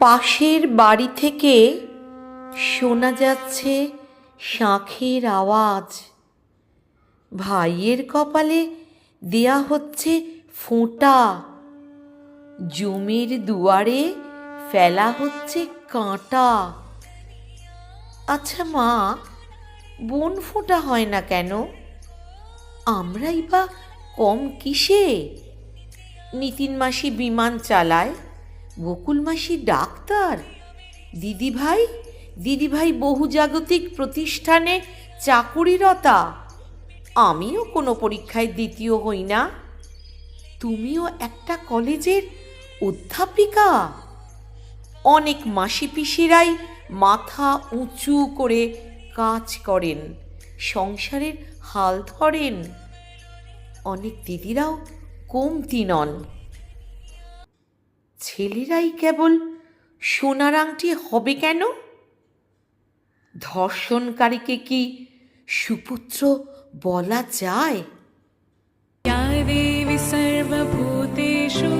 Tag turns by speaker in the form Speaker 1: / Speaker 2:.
Speaker 1: পাশের বাড়ি থেকে শোনা যাচ্ছে শাঁখের আওয়াজ। ভাইয়ের কপালে দেয়া হচ্ছে ফোঁটা। জমির দুয়ারে ফেলা হচ্ছে কাঁটা। আচ্ছা মা, বোন ফোঁটা হয় না কেন? আমরাই বা কম কিসে? নিতিন মাসি বিমান চালায়, বকুল মাসি ডাক্তার। দিদিভাই দিদিভাই বহুজাগতিক প্রতিষ্ঠানে চাকুরিরতা। আমিও কোনো পরীক্ষায় দ্বিতীয় হই না। তুমিও একটা কলেজের অধ্যাপিকা। অনেক মাসি পিসিরাই মাথা উঁচু করে কাজ করেন, সংসারের হাল ধরেন। অনেক দিদিরাও কমতি নন। ছেলেরাই কেবল সোনার আংটি হবে কেন? ধর্ষণকারীকে কি সুপুত্র বলা যায়?
Speaker 2: দেবী সর্বভূতেষু